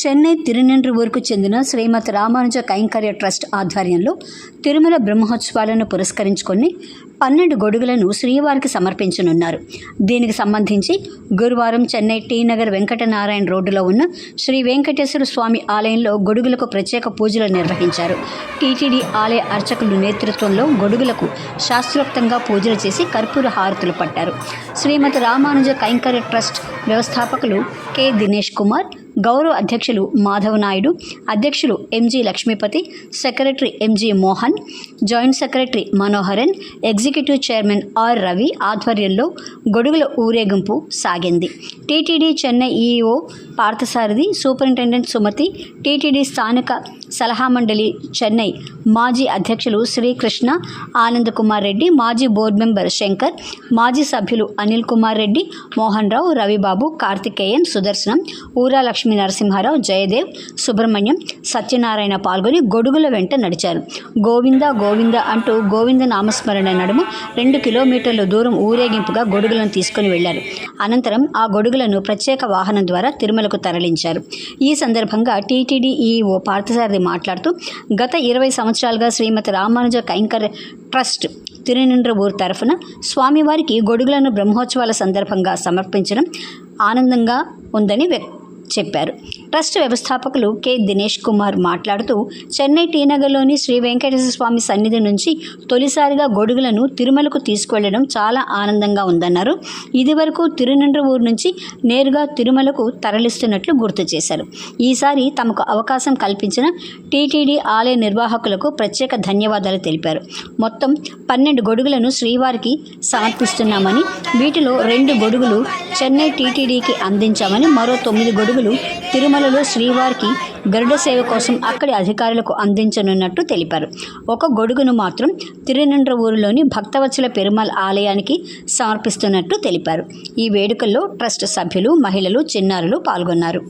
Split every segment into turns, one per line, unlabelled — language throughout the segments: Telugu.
చెన్నై తిరునెండ్రువూరుకు చెందిన శ్రీమతి రామానుజ కైంకర్య ట్రస్ట్ ఆధ్వర్యంలో తిరుమల బ్రహ్మోత్సవాలను పురస్కరించుకొని పన్నెండు గొడుగులను శ్రీవారికి సమర్పించనున్నారు. దీనికి సంబంధించి గురువారం చెన్నై టీ నగర్ వెంకటనారాయణ రోడ్డులో ఉన్న శ్రీ వెంకటేశ్వర స్వామి ఆలయంలో గొడుగులకు ప్రత్యేక పూజలు నిర్వహించారు. టీటీడీ ఆలయ అర్చకులు నేతృత్వంలో గొడుగులకు శాస్త్రోక్తంగా పూజలు చేసి కర్పూర హారతులు పట్టారు. శ్రీమతి రామానుజ కైంకర్య ట్రస్ట్ వ్యవస్థాపకులు కె. దినేష్ కుమార్ గౌరవ అధ్యక్షులు మాధవ నాయుడు అధ్యక్షులు MG Lakshmipathi secretary MG Mohan joint secretary Manoharan executive chairman R Ravi ఆధ్వర్యంలో గొడుగుల ఊరేగింపు సాగింది. TTD Chennai EO Parthasarathi superintendent Sumathi TTD స్థానిక సలహా మండలి చెన్నై మాజీ అధ్యక్షులు శ్రీకృష్ణ ఆనంద్ కుమార్ రెడ్డి మాజీ బోర్డు మెంబర్ శంకర్ మాజీ సభ్యులు అనిల్ కుమార్ రెడ్డి మోహన్ రావు రవిబాబు కార్తికేయన్ సుదర్శనం ఊరా లక్ష్మీ నరసింహారావు జయదేవ్ సుబ్రహ్మణ్యం సత్యనారాయణ పాల్గొని గొడుగుల వెంట నడిచారు. గోవింద గోవింద అంటూ గోవింద నామస్మరణ నడుము రెండు కిలోమీటర్ల దూరం ఊరేగింపుగా గొడుగులను తీసుకుని వెళ్ళారు. అనంతరం ఆ గొడుగులను ప్రత్యేక వాహనం ద్వారా తిరుమల తిరుమలకు తరలించారు. ఈ సందర్భంగా టీటీడీ ఈఓ పార్థసారథి మాట్లాడుతూ గత ఇరవై సంవత్సరాలుగా శ్రీమతి రామానుజ కైంకర్ ట్రస్ట్ తిరునిండ్రవూరు తరఫున స్వామివారికి గొడుగులను బ్రహ్మోత్సవాల సందర్భంగా సమర్పించడం ఆనందంగా ఉందని వ్యక్ చెప్పారు. ట్రస్ట్ వ్యవస్థాపకులు కె. దినేష్ కుమార్ మాట్లాడుతూ చెన్నై టీనగర్లోని శ్రీ వెంకటేశ్వర స్వామి సన్నిధి నుంచి తొలిసారిగా గొడుగులను తిరుమలకు తీసుకెళ్ళడం చాలా ఆనందంగా ఉందన్నారు. ఇదివరకు తిరునండ్రవూరు నుంచి నేరుగా తిరుమలకు తరలిస్తున్నట్లు గుర్తు చేశారు. ఈసారి తమకు అవకాశం కల్పించిన టీటీడీ ఆలయ నిర్వాహకులకు ప్రత్యేక ధన్యవాదాలు తెలిపారు. మొత్తం పన్నెండు గొడుగులను శ్రీవారికి సమర్పిస్తున్నామని వీటిలో రెండు గొడుగులు చెన్నై టీటీడీకి అందించామని మరో తొమ్మిది గొడుగులు తిరుమలలో శ్రీవారికి గరుడ సేవ కోసం అక్కడి అధికారులకు అందించనున్నట్టు తెలిపారు. ఒక గొడుగును మాత్రం తిరునండ్రవూరులోని భక్తవత్సల పెరుమాల్ ఆలయానికి సమర్పిస్తున్నట్టు తెలిపారు. ఈ వేడుకల్లో ట్రస్ట్ సభ్యులు మహిళలు చిన్నారులు పాల్గొన్నారు.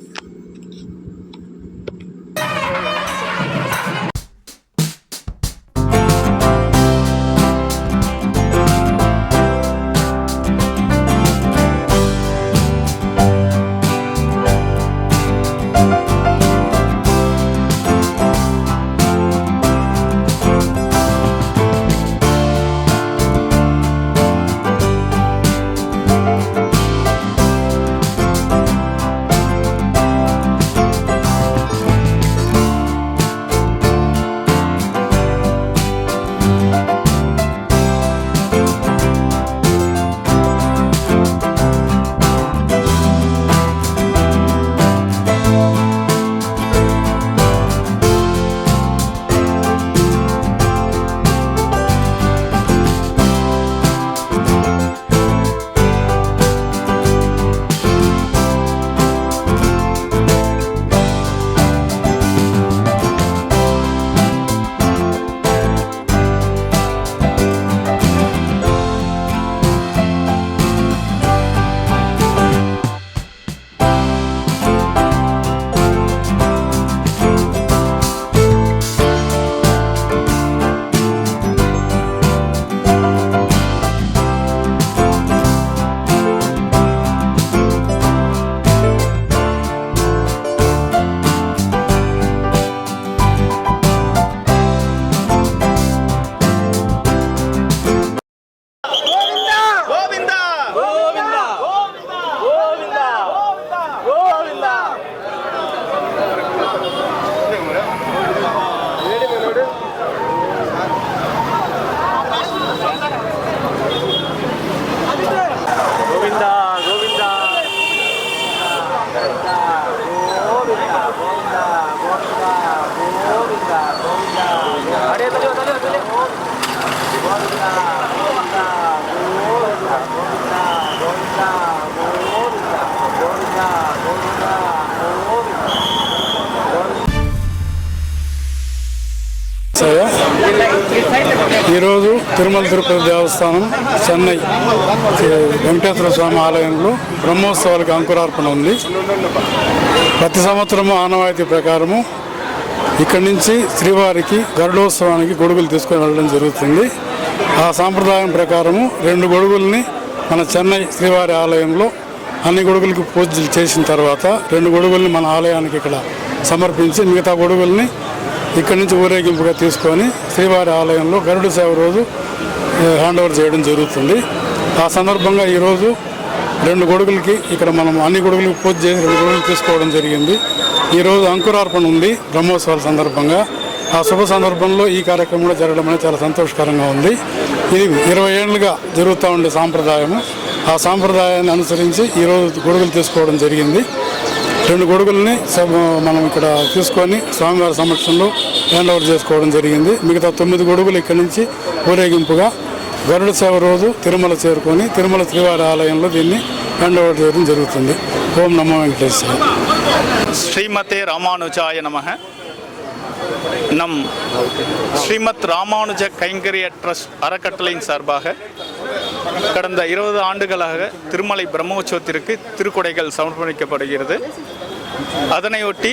ఈరోజు తిరుమల తిరుపతి దేవస్థానం చెన్నై వెంకటేశ్వర స్వామి ఆలయంలో బ్రహ్మోత్సవాలకు అంకురార్పణ ఉంది. ప్రతి సంవత్సరము ఆనవాయితీ ప్రకారము ఇక్కడి నుంచి శ్రీవారికి గరుడోత్సవానికి గొడుగులు తీసుకొని వెళ్ళడం జరుగుతుంది. ఆ సాంప్రదాయం ప్రకారము రెండు గొడుగుల్ని మన చెన్నై శ్రీవారి ఆలయంలో అన్ని గొడుగులకి పూజలు చేసిన తర్వాత రెండు గొడుగుల్ని మన ఆలయానికి ఇక్కడ సమర్పించి మిగతా గొడుగుల్ని ఇక్కడి నుంచి ఊరేగింపుగా తీసుకొని శ్రీవారి ఆలయంలో గరుడ సేవ రోజు హ్యాండ్ ఓవర్ చేయడం జరుగుతుంది. ఆ సందర్భంగా ఈరోజు రెండు గొడుగులకి ఇక్కడ మనం అన్ని గొడుగులకి పూజ చేసి రెండు గొడుగులు తీసుకోవడం జరిగింది. ఈరోజు అంకురార్పణ ఉంది బ్రహ్మోత్సవాల సందర్భంగా. ఆ శుభ సందర్భంలో ఈ కార్యక్రమం కూడా జరగడం అనేది చాలా సంతోషకరంగా ఉంది. ఇది ఇరవై ఏళ్ళుగా జరుగుతూ ఉండే సాంప్రదాయము. ఆ సాంప్రదాయాన్ని అనుసరించి ఈరోజు గొడుగులు తీసుకోవడం జరిగింది. రెండు గొడుగుల్ని స- మనం ఇక్కడ తీసుకొని స్వామివారి సమక్షంలో హ్యాండ్ ఓవర్ చేసుకోవడం జరిగింది మిగతా తొమ్మిది గొడుగులు ఇక్కడి నుంచి ఊరేగింపుగా గరుడ సేవ రోజు తిరుమల చేరుకొని తిరుమల శ్రీవారి ఆలయంలో దీన్ని హ్యాండ్ ఓవర్ చేయడం జరుగుతుంది ఓం నమో వెంకటేశ్వర
ஸ்ரீமதே ராமானுஜாய நமக நம் ஸ்ரீமத் ராமானுஜ கைங்கரிய ட்ரஸ்ட் அறக்கட்டளையின் சார்பாக கடந்த இருபது ஆண்டுகளாக திருமலை பிரம்மோற்சவத்திற்கு திருக்குடைகள் சமர்ப்பணிக்கப்படுகிறது. அதனையொட்டி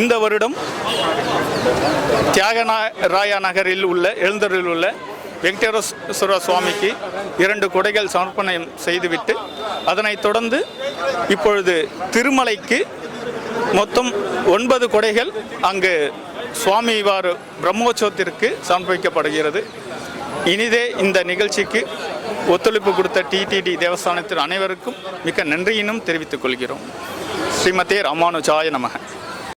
இந்த வருடம் தியாகராயா நகரில் உள்ள எழுந்தரில் உள்ள வெங்கடேஸ்வர சுவாமிக்கு இரண்டு குடைகள் சமர்ப்பணம் செய்துவிட்டு அதனைத் தொடர்ந்து இப்பொழுது திருமலைக்கு மொத்தம் ஒன்பது கொடைகள் அங்கு சுவாமி வாரு பிரம்மோற்சவத்திற்கு சமர்ப்பிக்கப்படுகிறது. இனிதே இந்த நிகழ்ச்சிக்கு ஒத்துழைப்பு கொடுத்த டிடிடி தேவஸ்தானத்தின் அனைவருக்கும் மிக்க நன்றியினும் தெரிவித்துக் கொள்கிறோம். ஸ்ரீமதே ராமானுஜாய நமக.